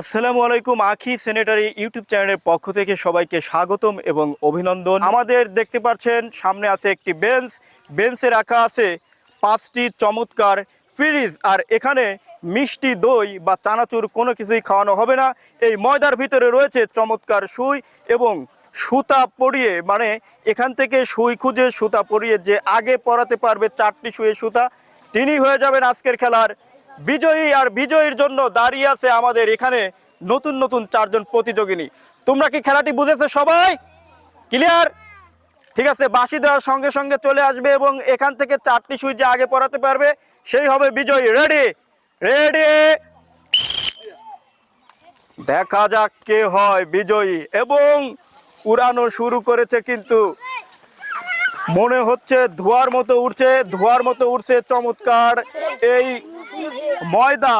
আসসালামু আলাইকুম, আখি সেনেটারি ইউটিউব চ্যানেলের পক্ষ থেকে সবাইকে স্বাগতম এবং অভিনন্দন। আমাদের দেখতে পাচ্ছেন, সামনে আছে একটি বেঞ্চ। বেঞ্চে রাখা আছে পাঁচটি চমৎকার ফ্রিজ আর এখানে মিষ্টি দই বা চানাচুর কোনো কিছুই খাওয়ানো হবে না। এই ময়দার ভিতরে রয়েছে চমৎকার সুই এবং সুতা পরিয়ে মানে এখান থেকে সুই খুঁজে সুতা পরিয়ে যে আগে পরাতে পারবে চারটি সুয়ে সুতা তিনি হয়ে যাবেন আজকের খেলার বিজয়ী আর বিজয়ীর জন্য দাঁড়িয়ে আছে আমাদের এখানে নতুন নতুন চারজন প্রতিযোগিনী। তোমরা কি খেলাটি বুঝেছ সবাই? ক্লিয়ার ঠিক আছে, বাঁশি দেওয়ার সঙ্গে সঙ্গে চলে আসবে এবং এখান থেকে চারটি সুই যে আগে পড়াতে পারবে, সেই হবে বিজয়ী। রেডি রেডি দেখা যাক কে হয় বিজয়ী। এবং উড়ানো শুরু করেছে কিন্তু মনে হচ্ছে ধোয়ার মতো উঠছে ধোয়ার মতো উঠছে চমৎকার। এই ময়দা।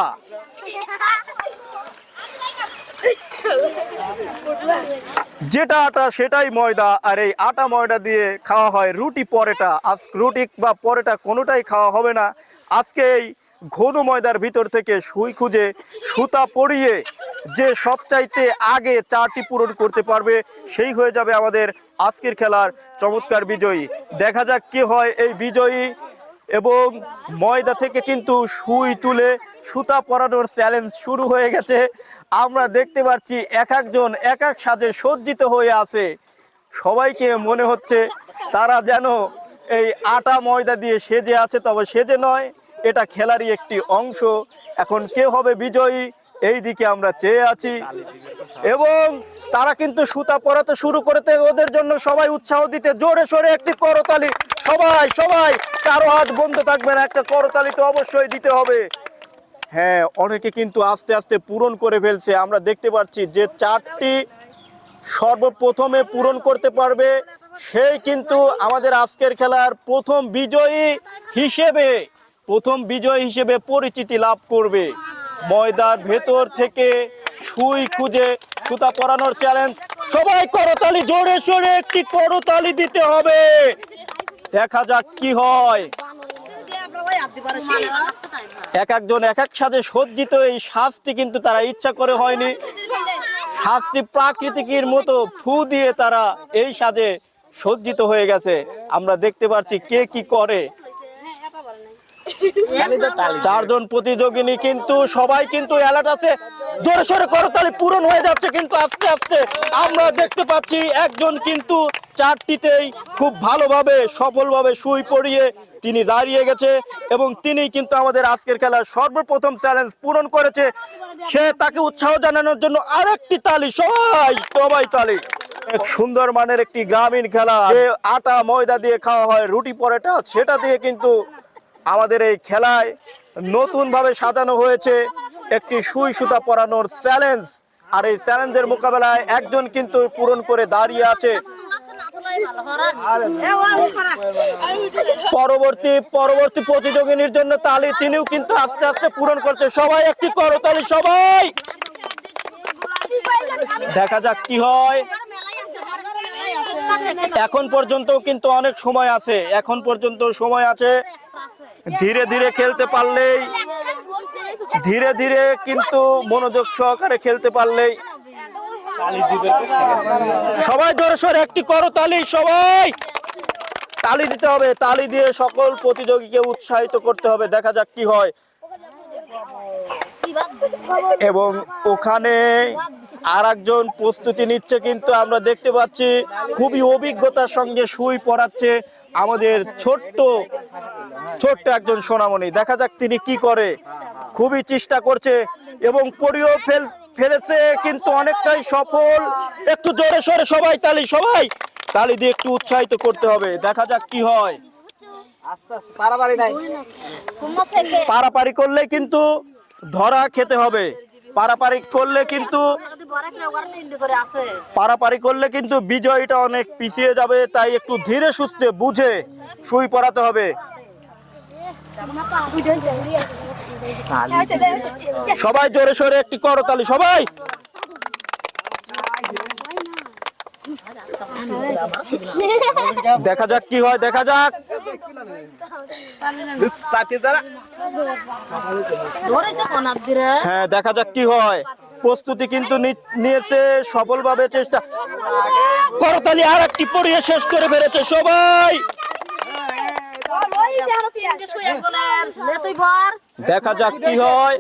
যেটা আটা, সেটাই ময়দা। আর এই আটা ময়দা দিয়ে খাওয়া হয় রুটি পরেটা। আজ রুটি বা পরেটা কোনোটাই খাওয়া হবে না। আজকে এই ঘন ময়দার ভিতর থেকে সুই খুঁজে সুতা পরিয়ে যে সবচাইতে আগে চারটি পূরণ করতে পারবে, সেই হয়ে যাবে আমাদের আজকের খেলার চমৎকার বিজয়ী। দেখা যাক কি হয় এই বিজয়ী এবং ময়দা থেকে কিন্তু সুই তুলে সুতা পরানোর চ্যালেঞ্জ শুরু হয়ে গেছে। আমরা দেখতে পাচ্ছি এক একজন এক এক সাজে সজ্জিত হয়ে আছে। সবাইকে মনে হচ্ছে তারা যেন এই আটা ময়দা দিয়ে সেজে আছে, তবে সেজে নয়, এটা খেলারই একটি অংশ। এখন কে হবে বিজয়ী? এই দিকে আমরা চেয়ে আছি। এবং তারা কিন্তু সুতা পরাতে শুরু করতে ওদের জন্য সবাই উৎসাহ দিতে জোরে সোরে একটি করতালি। সবাই সবাই, কারও হাত বন্ধ থাকবে না। একটা করতালি তো অবশ্যই দিতে হবে। হ্যাঁ অনেকে কিন্তু আস্তে আস্তে পূরণ করে ফেলছে। আমরা দেখতে পাচ্ছি যে চারটি সর্বপ্রথমে পূরণ করতে পারবে। সেই কিন্তু আমাদের আজকের খেলার প্রথম বিজয়ী হিসেবে, প্রথম বিজয়ী হিসেবে পরিচিতি লাভ করবে। ময়দার ভেতর থেকে সুই খুঁজে সুতা পরানোর চ্যালেঞ্জ সবাই করতালি, জোরে সোরে একটি করতালি দিতে হবে। দেখা যাক কি হয়। এক একজন এক এক সাথে সজ্জিত এই সাজটি কিন্তু তারা ইচ্ছা করে হয়নি। সাজটি প্রাকৃতিকের মতো ফু দিয়ে তারা এই সাজে সজ্জিত হয়ে গেছে। আমরা দেখতে পাচ্ছি কে কি করে। চারজন প্রতিযোগিনী কিন্তু, সবাই কিন্তু অ্যালার্ট আছে। জোরে সোরে করতালি পূরণ হয়ে যাচ্ছে কিন্তু আস্তে আস্তে আমরা দেখতে পাচ্ছি একজন কিন্তু চারটিতেই খুব ভালোভাবে, সফলভাবে সুই পড়িয়ে তিনি দাঁড়িয়ে গেছে এবং তিনি কিন্তু আমাদের আজকের খেলার সর্বপ্রথম চ্যালেঞ্জ পূরণ করেছে। সে তাকে উৎসাহ জানানোর জন্য আরেকটি তালি, সবাই সবাই তালি। সুন্দর মানের একটি গ্রামীণ খেলা। যে আটা ময়দা দিয়ে খাওয়া হয়, রুটি পরোটা, সেটা দিয়ে কিন্তু আমাদের এই খেলায় নতুনভাবে সাজানো হয়েছে। একটি সুই সুতা পরানোর চ্যালেঞ্জ। আর এই চ্যালেঞ্জের মোকাবেলায় একজন কিন্তু পূরণ করে দাঁড়িয়ে আছে। পরবর্তী পরবর্তী প্রতিযোগিনীর জন্য তালি তিনিও কিন্তু আস্তে আস্তে পূরণ করছে। সবাই একটি করতালি সবাই! দেখা যাক কি হয়। এখন পর্যন্ত কিন্তু অনেক সময় আছে। এখন পর্যন্ত সময় আছে। ধীরে ধীরে খেলতে পারলেই ধীরে ধীরে কিন্তু মনোযোগ সহকারে খেলতে পারলেই সবাই জোরে সোরে, একটি করো তালি, সবাই! তালি দিতে হবে, তালি দিয়ে সকল প্রতিযোগীকে উৎসাহিত করতে হবে, দেখা যাক কি হয়। এবং ওখানে আর একজন প্রস্তুতি নিচ্ছে কিন্তু আমরা দেখতে পাচ্ছি, খুবই অভিজ্ঞতার সঙ্গে সুই পড়াচ্ছে আমাদের ছোট্ট ছোট্ট একজন সোনামণি। দেখা যাক তিনি কি করে। খুবই চেষ্টা করছে এবং পরিও ফেল ফেলেছে কিন্তু অনেকটাই সফল। একটু জোরে সোরে সবাই তালি সবাই। তালি দিয়ে একটু উৎসাহিত করতে হবে। দেখা যাক কি হয়। পারাপারি করলে কিন্তু ধরা খেতে হবে। পারাপারি করলে কিন্তু পারাপারি করলে কিন্তু বিজয়টা অনেক পিছিয়ে যাবে তাই একটু ধীরে সুস্থে বুঝে সুই পড়াতে হবে। সবাই জোরে সোরে একটি করতালি সবাই। দেখা যাক কি হয় দেখা যাক। হ্যাঁ দেখা যাক কি হয়। প্রস্তুতি কিন্তু নি- নিয়েছে সফলভাবে চেষ্টা। করতালি আর একটি পরিয়ে শেষ করে ফেলেছে সবাই। দেখা যাক কি হয়।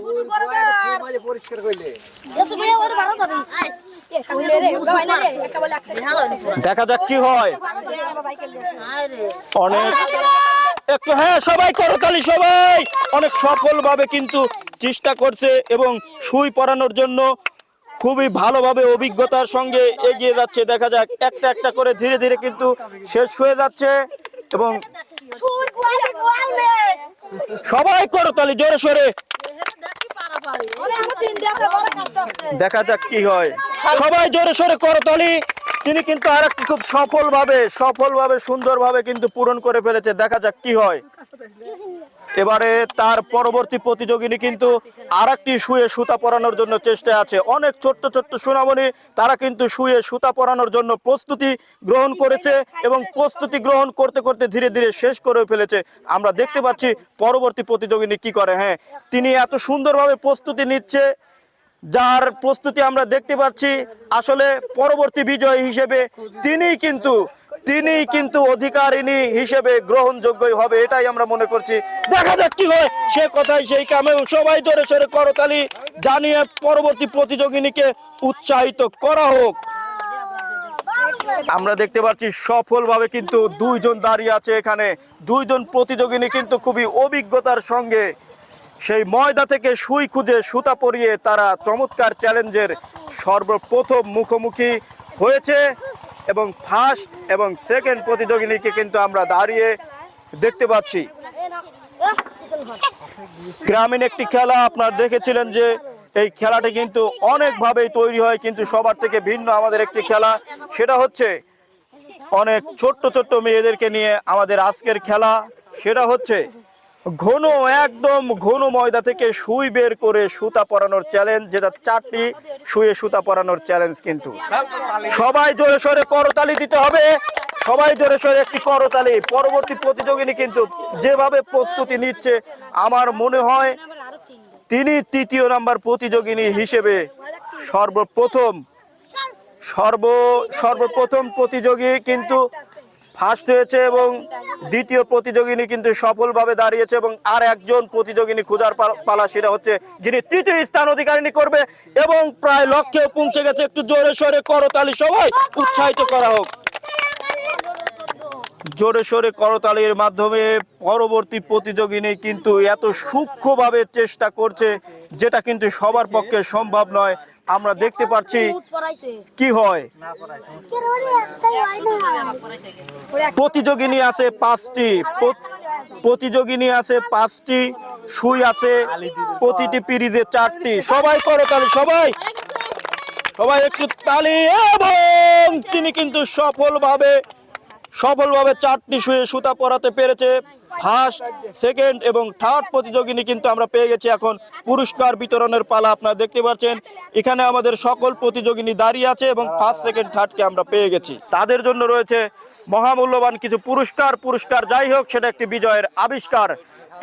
দেখা যাক কি হয়। অনেক একটু হ্যাঁ সবাই করতালি সবাই। অনেক সফলভাবে কিন্তু চেষ্টা করছে এবং সুই পরানোর জন্য খুবই ভালোভাবে অভিজ্ঞতার সঙ্গে এগিয়ে যাচ্ছে। দেখা যাক একটা একটা করে ধীরে ধীরে কিন্তু শেষ হয়ে যাচ্ছে এবং সবাই করো তাহলে জোরে সোরে। দেখা যাক কি হয়। সবাই জোরে সোরে করতালি তিনি কিন্তু আর একটি খুব সফলভাবে সফলভাবে, সুন্দরভাবে কিন্তু পূরণ করে ফেলেছে। দেখা যাক কি হয়। এবারে তার পরবর্তী প্রতিযোগিনী কিন্তু আর একটি শুয়ে সুতা পরানোর জন্য চেষ্টা আছে। অনেক ছোট্ট ছোট্ট সোনামণি, তারা কিন্তু শুয়ে সুতা পরানোর জন্য প্রস্তুতি গ্রহণ করেছে এবং প্রস্তুতি গ্রহণ করতে করতে ধীরে ধীরে শেষ করে ফেলেছে। আমরা দেখতে পাচ্ছি পরবর্তী প্রতিযোগিনী কি করে। হ্যাঁ তিনি এত সুন্দরভাবে প্রস্তুতি নিচ্ছে। যার প্রস্তুতি আমরা দেখতে পাচ্ছি, আসলে পরবর্তী বিজয় হিসেবে তিনি কিন্তু তিনি কিন্তু অধিকারিণী হিসেবে গ্রহণযোগ্যই হবে, এটাই আমরা মনে করছি। দেখা যাক কি হয়, সে কথাই সেই কাম সবাই ধরে সরে করতালি জানিয়ে পরবর্তী প্রতিযোগিনীকে উৎসাহিত করা হোক। আমরা দেখতে পাচ্ছি সফলভাবে কিন্তু দুইজন দাঁড়িয়ে আছে এখানে। দুইজন প্রতিযোগিনী কিন্তু খুবই অভিজ্ঞতার সঙ্গে সেই ময়দা থেকে সুই খুঁজে সুতা পরিয়ে তারা চমৎকার চ্যালেঞ্জের সর্বপ্রথম মুখোমুখি হয়েছে এবং ফার্স্ট এবং সেকেন্ড প্রতিযোগিনীকে কিন্তু আমরা দাঁড়িয়ে দেখতে পাচ্ছি। গ্রামীণ একটি খেলা, আপনার দেখেছিলেন যে এই খেলাটি কিন্তু অনেকভাবেই তৈরি হয়, কিন্তু সবার থেকে ভিন্ন আমাদের একটি খেলা, সেটা হচ্ছে অনেক ছোট্ট ছোট্ট মেয়েদেরকে নিয়ে আমাদের আজকের খেলা, সেটা হচ্ছে ঘন একদম ঘন ময়দা থেকে সুই বের করে সুতা পরানোর চ্যালেঞ্জ যেটা চারটি সুয়ে সুতা পরানোর চ্যালেঞ্জ কিন্তু। সবাই জোরে সরে করতালি দিতে হবে। সবাই জোরে সরে একটি করতালি। পরবর্তী প্রতিযোগিনী কিন্তু যেভাবে প্রস্তুতি নিচ্ছে, আমার মনে হয় তিনি তৃতীয় নাম্বার প্রতিযোগিনী হিসেবে সর্বপ্রথম, সর্ব, সর্বপ্রথম প্রতিযোগী কিন্তু ফার্স্ট হয়েছে এবং দ্বিতীয় প্রতিযোগিনী কিন্তু সফলভাবে দাঁড়িয়েছে এবং আর একজন প্রতিযোগিনী খোঁজার পালা সেটা হচ্ছে যিনি তৃতীয় স্থান অধিকারিণী করবে এবং প্রায় লক্ষ্যেও পৌঁছে গেছে। একটু জোরে সোরে করতালি সবাই, উৎসাহিত করা হোক। জোরে সোরে করতালির মাধ্যমে পরবর্তী প্রতিযোগিনী কিন্তু এত সূক্ষ্মভাবে চেষ্টা করছে, যেটা কিন্তু সবার পক্ষে সম্ভব নয়। আমরা দেখতে পাচ্ছি কি হয়। প্রতিযোগিনী আছে পাঁচটি। প্রতিযোগিনী আছে পাঁচটি সুই আছে প্রতিটি পিরিজে চারটি। সবাই করো তাহলে সবাই। সবাই একটু তালি। এবং তিনি কিন্তু সফলভাবে সফলভাবে চারটি শুয়ে সুতা পরাতে পেরেছে। ফার্স্ট সেকেন্ড এবং থার্ড প্রতিযোগিনী কিন্তু আমরা পেয়ে গেছি এখন পুরস্কার বিতরণের পালা, আপনারা দেখতে পাচ্ছেন। এখানে আমাদের সকল প্রতিযোগিনী দাঁড়িয়ে আছে এবং ফার্স্ট সেকেন্ড থার্ডকে আমরা পেয়ে গেছি। তাদের জন্য রয়েছে মহামূল্যবান কিছু পুরস্কার। পুরস্কার যাই হোক, সেটা একটি বিজয়ের আবিষ্কার।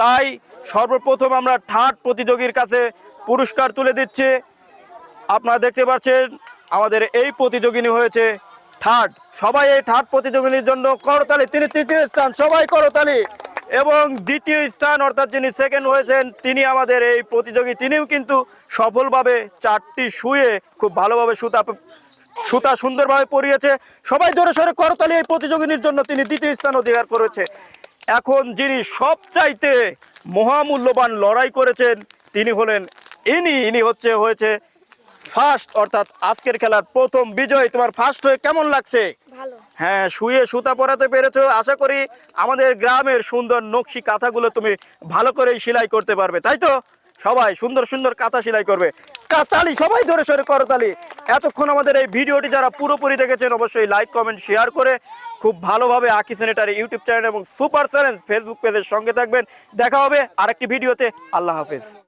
তাই সর্বপ্রথম আমরা থার্ড প্রতিযোগীর কাছে পুরস্কার তুলে দিচ্ছি। আপনারা দেখতে পাচ্ছেন, আমাদের এই প্রতিযোগিনী হয়েছে থার্ড। সবাই এই থার্ড প্রতিযোগিনীর জন্য করতালি। তিনি তৃতীয় স্থান, সবাই করতালি। এবং দ্বিতীয় স্থান, অর্থাৎ যিনি সেকেন্ড হয়েছেন, তিনি আমাদের এই প্রতিযোগী। তিনিও কিন্তু সফলভাবে চারটি শুয়ে খুব ভালোভাবে সুতা সুতা সুন্দরভাবে পরিয়েছে। সবাই জোরে সরে করতালি এই প্রতিযোগিনীর জন্য। তিনি দ্বিতীয় স্থান অধিকার করেছে। এখন যিনি সবচাইতে মহামূল্যবান লড়াই করেছেন, তিনি হলেন ইনি। ইনি হচ্ছে, হয়েছে ফার্স্ট অর্থাৎ আজকের খেলার প্রথম বিজয়। তোমার ফার্স্ট হয়ে কেমন লাগছে? হ্যাঁ শুয়ে সুতা পরাতে পেরেছ। আশা করি আমাদের গ্রামের সুন্দর নকশি কাঁথাগুলো তুমি ভালো করেই সেলাই করতে পারবে তাই তো? সবাই সুন্দর সুন্দর কাঁথা সেলাই করবে। তালি সবাই ধরে সরে করো তালি। এতক্ষণ আমাদের এই ভিডিওটি যারা পুরোপুরি দেখেছেন অবশ্যই লাইক কমেন্ট শেয়ার করে খুব ভালোভাবে আকি সেনেটারি ইউটিউব চ্যানেল এবং সুপার চ্যানেল ফেসবুক পেজের সঙ্গে থাকবেন। দেখা হবে আরেকটি ভিডিওতে। আল্লাহ হাফেজ।